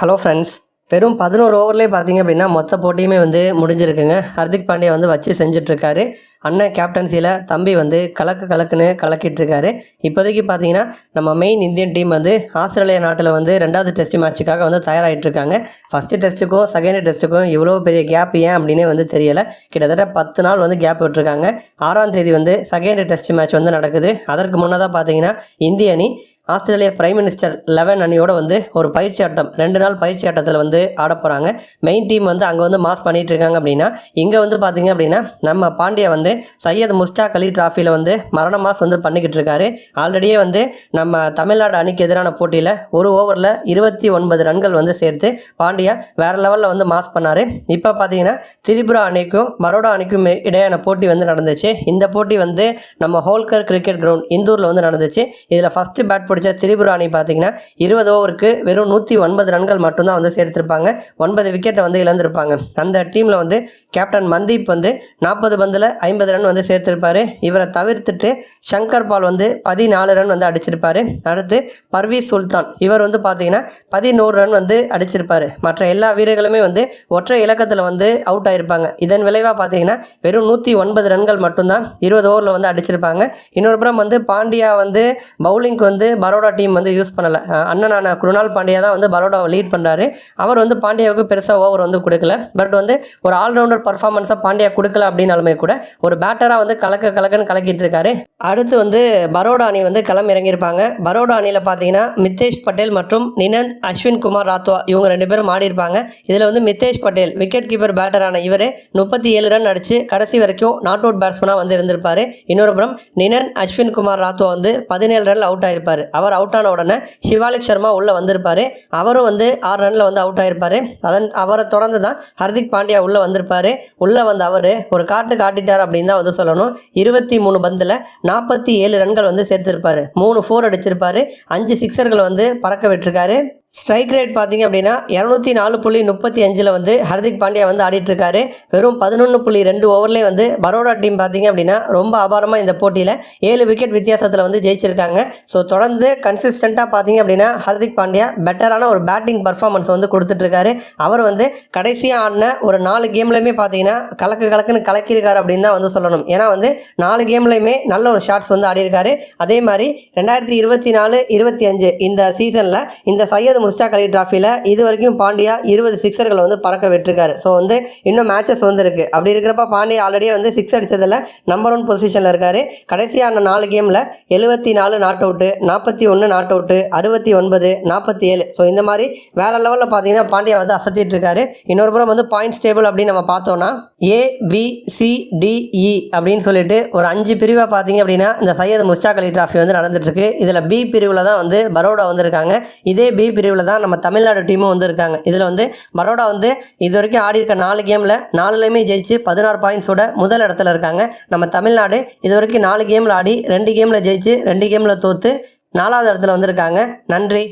Hello friends வெறும் பதினோரு ஓவர்லேயே பார்த்தீங்க அப்படின்னா மொத்த போட்டியுமே வந்து முடிஞ்சிருக்குங்க. ஹர்திக் பாண்டியா வந்து வச்சு செஞ்சிட்ருக்காரு. அண்ணன் கேப்டன்சியில் தம்பி வந்து கலக்கு கலக்குன்னு கலக்கிட்டு இருக்காரு இப்போதைக்கு பார்த்தீங்கன்னா நம்ம மெயின் இந்தியன் டீம் வந்து ஆஸ்திரேலியா நாட்டில் வந்து ரெண்டாவது டெஸ்ட் மேட்ச்சுக்காக வந்து தயாராகிட்டு இருக்காங்க ஃபஸ்ட்டு டெஸ்ட்டுக்கும் செகண்ட் டெஸ்ட்டுக்கும் இவ்வளோ பெரிய கேப் ஏன் அப்படின்னே வந்து தெரியலை. கிட்டத்தட்ட பத்து நாள் வந்து கேப் விட்டுருக்காங்க ஆறாம் தேதி வந்து செகண்ட் டெஸ்ட் மேட்ச் வந்து நடக்குது. அதற்கு முன்னதாக பார்த்தீங்கன்னா இந்திய அணி ஆஸ்திரேலியா பிரைம் மினிஸ்டர் லெவன் அணியோட வந்து ஒரு பயிற்சி ஆட்டம் ரெண்டு நாள் பயிற்சி ஆட்டத்தில் வந்து ஆட போகிறாங்க மெயின் டீம் வந்து அங்கே வந்து மாஸ் பண்ணிட்டு இருக்காங்க அப்படின்னா இங்கே வந்து பார்த்தீங்க அப்படின்னா நம்ம பாண்டியா வந்து சையத் முஸ்டாக் அலி டிராஃபியில் வந்து மரண மாஸ் வந்து பண்ணிக்கிட்டு இருக்காரு. ஆல்ரெடியே வந்து நம்ம தமிழ்நாடு அணிக்கு எதிரான போட்டியில் ஒரு ஓவரில் இருபத்தி ஒன்பது ரன்கள் வந்து சேர்த்து பாண்டியா வேறு லெவலில் வந்து மாஸ் பண்ணார். இப்போ பார்த்தீங்கன்னா திரிபுரா அணிக்கும் பரோடா அணிக்கும் இடையான போட்டி வந்து நடந்துச்சு. இந்த போட்டி வந்து நம்ம ஹோல்கர் கிரிக்கெட் கிரவுண்ட் இந்தூரில் வந்து நடந்துச்சு. இதில் ஃபஸ்ட்டு பேட் பிடிச்ச திரிபுராணி பார்த்தீங்கன்னா இருபது ஓவருக்கு வெறும் நூற்றி ஒன்பது ரன்கள் மட்டும்தான் வந்து சேர்த்திருப்பாங்க. ஒன்பது விக்கெட்டை வந்து இழந்திருப்பாங்க. அந்த டீமில் வந்து கேப்டன் மந்தீப் வந்து நாற்பது பந்தில் ஐம்பது ரன் வந்து சேர்த்திருப்பாரு. இவரை தவிர்த்துட்டு ஷங்கர் பால் வந்து பதினாலு ரன் வந்து அடிச்சிருப்பாரு. அடுத்து பர்வீஸ் சுல்தான். இவர் வந்து பார்த்தீங்கன்னா பதினோரு ரன் வந்து அடிச்சிருப்பார். மற்ற எல்லா வீரர்களுமே வந்து ஒற்றை இலக்கத்தில் வந்து அவுட் ஆகிருப்பாங்க இதன் விளைவாக பார்த்தீங்கன்னா வெறும் நூற்றி ஒன்பது ரன்கள் மட்டும்தான் இருபது ஓவரில் வந்து அடிச்சிருப்பாங்க. இன்னொரு புறம் வந்து பாண்டியா வந்து பவுலிங்க்கு வந்து பரோடா டீம் வந்து யூஸ் பண்ணலை. அண்ணனான குருணால் பாண்டியா தான் வந்து பரோடாவை லீட் பண்ணுறாரு அவர் வந்து பாண்டியாவுக்கு பெருசாக ஓவர் வந்து கொடுக்கல. பட் வந்து ஒரு ஆல்ரவுண்டர் பர்ஃபார்மன்ஸாக பாண்டியா கொடுக்கல அப்படின்னாலுமே கூட ஒரு பேட்டராக வந்து கலக்க கலக்கன்னு கலக்கிட்டு இருக்காரு. அடுத்து வந்து பரோடா அணி வந்து களம் இறங்கியிருப்பாங்க பரோடா அணியில் பார்த்தீங்கன்னா மித்தேஷ் பட்டேல் மற்றும் நினந்த் அஸ்வின் குமார் ராத்வா இவங்க ரெண்டு பேரும் ஆடி இருப்பாங்க இதில் வந்து மித்தேஷ் பட்டேல் விக்கெட் கீப்பர் பேட்டரான இவர் முப்பத்தி ஏழு ரன் அடித்து கடைசி வரைக்கும் நாட் அவுட் பேட்ஸ்மனாக வந்து இருந்திருப்பார். இன்னொரு புறம் நினன் அஸ்வின் குமார் ராத்வா வந்து பதினேழு ரன் அவுட் ஆயிருப்பார். அவர் அவுட் ஆன உடனே சிவாலிக் சர்மா உள்ளே வந்திருப்பாரு. அவரும் வந்து ஆறு ரனில் வந்து அவுட் ஆகிருப்பார் அதன் அவரை தொடர்ந்து தான் ஹர்திக் பாண்டியா உள்ளே வந்திருப்பாரு. உள்ளே வந்த அவர் ஒரு காட்டு காட்டிட்டார் அப்படின்னு தான் வந்து சொல்லணும். இருபத்தி மூணு பந்தில் நாற்பத்தி ஏழு ரன்கள் வந்து சேர்த்திருப்பாரு. மூணு ஃபோர் அடிச்சிருப்பார். அஞ்சு சிக்ஸர்கள் வந்து பறக்க விட்டுருக்காரு. ஸ்ட்ரைக் ரேட் பார்த்தீங்க அப்படின்னா இரநூத்தி நாலு புள்ளி முப்பத்தி அஞ்சில் வந்து ஹர்திக் பாண்டியா வந்து ஆடிட்டுருக்காரு. வெறும் பதினொன்று புள்ளி ரெண்டு ஓவர்லேயே வந்து பரோடா டீம் பார்த்தீங்க அப்படின்னா ரொம்ப அபாரமாக இந்த போட்டியில் ஏழு விக்கெட் வித்தியாசத்தில் வந்து ஜெயிச்சிருக்காங்க. ஸோ தொடர்ந்து கன்சிஸ்டண்ட்டாக பார்த்தீங்க அப்படின்னா ஹர்திக் பாண்டியா பெட்டரான ஒரு பேட்டிங் பர்ஃபார்மன்ஸ் வந்து கொடுத்துட்ருக்காரு அவர் வந்து கடைசியாக ஆடின ஒரு நாலு கேம்லையுமே பார்த்தீங்கன்னா கலக்கு கலக்குன்னு கலக்கியிருக்காரு அப்படின்னு தான் வந்து சொல்லணும். ஏன்னா வந்து நாலு கேம்லையுமே நல்ல ஒரு ஷாட்ஸ் வந்து ஆடியிருக்காரு. அதே மாதிரி ரெண்டாயிரத்தி இருபத்தி நாலு இருபத்தி அஞ்சு இந்த சீசனில் இந்த சையது முஸ்டாக் அலி டிராஃபியில் இது வரைக்கும் பாண்டியா இருபது சிக்ஸர்களை வந்து பறக்க விட்டுருக்காரு. ஸோ வந்து இன்னும் மேட்சஸ் வந்து அப்படி இருக்கிறப்ப பாண்டியா ஆல்ரெடி வந்து சிக்ஸ் அடித்ததில் நம்பர் ஒன் பொசிஷனில் இருக்கார். கடைசியான நாலு கேமில் எழுபத்தி நாலு நாட் அவுட்டு நாற்பத்தி ஒன்று நாட் அவுட்டு அறுபத்தி ஒன்பது நாற்பத்தி ஏழு. ஸோ இந்த மாதிரி வேற லெவலில் பார்த்தீங்கன்னா பாண்டியா வந்து அசத்திட்டு இருக்காரு. இன்னொரு புறம் வந்து பாயிண்ட்ஸ் டேபிள் அப்படின்னு நம்ம பார்த்தோம்னா ஏ பி சி அப்படின்னு சொல்லிட்டு ஒரு அஞ்சு பிரிவாக பார்த்தீங்க அப்படின்னா இந்த சையத் முஸ்டாக் அலி டிராஃபி வந்து நடந்துட்டு இருக்கு. இதில் பி பிரிவில் தான் வந்து பரோடா வந்திருக்காங்க. இதே பி பிரிவு பிரிவில் தான் நம்ம தமிழ்நாடு டீமும் வந்து இருக்காங்க இதில் வந்து பரோடா வந்து இது வரைக்கும் ஆடி இருக்க நாலு கேமில் நாலுலையுமே ஜெயிச்சு பதினாறு பாயிண்ட்ஸோட முதல் இடத்துல இருக்காங்க. நம்ம தமிழ்நாடு இது வரைக்கும் நாலு கேமில் ஆடி ரெண்டு கேமில் ஜெயிச்சு ரெண்டு கேமில் தோற்று நாலாவது இடத்துல வந்திருக்காங்க. நன்றி.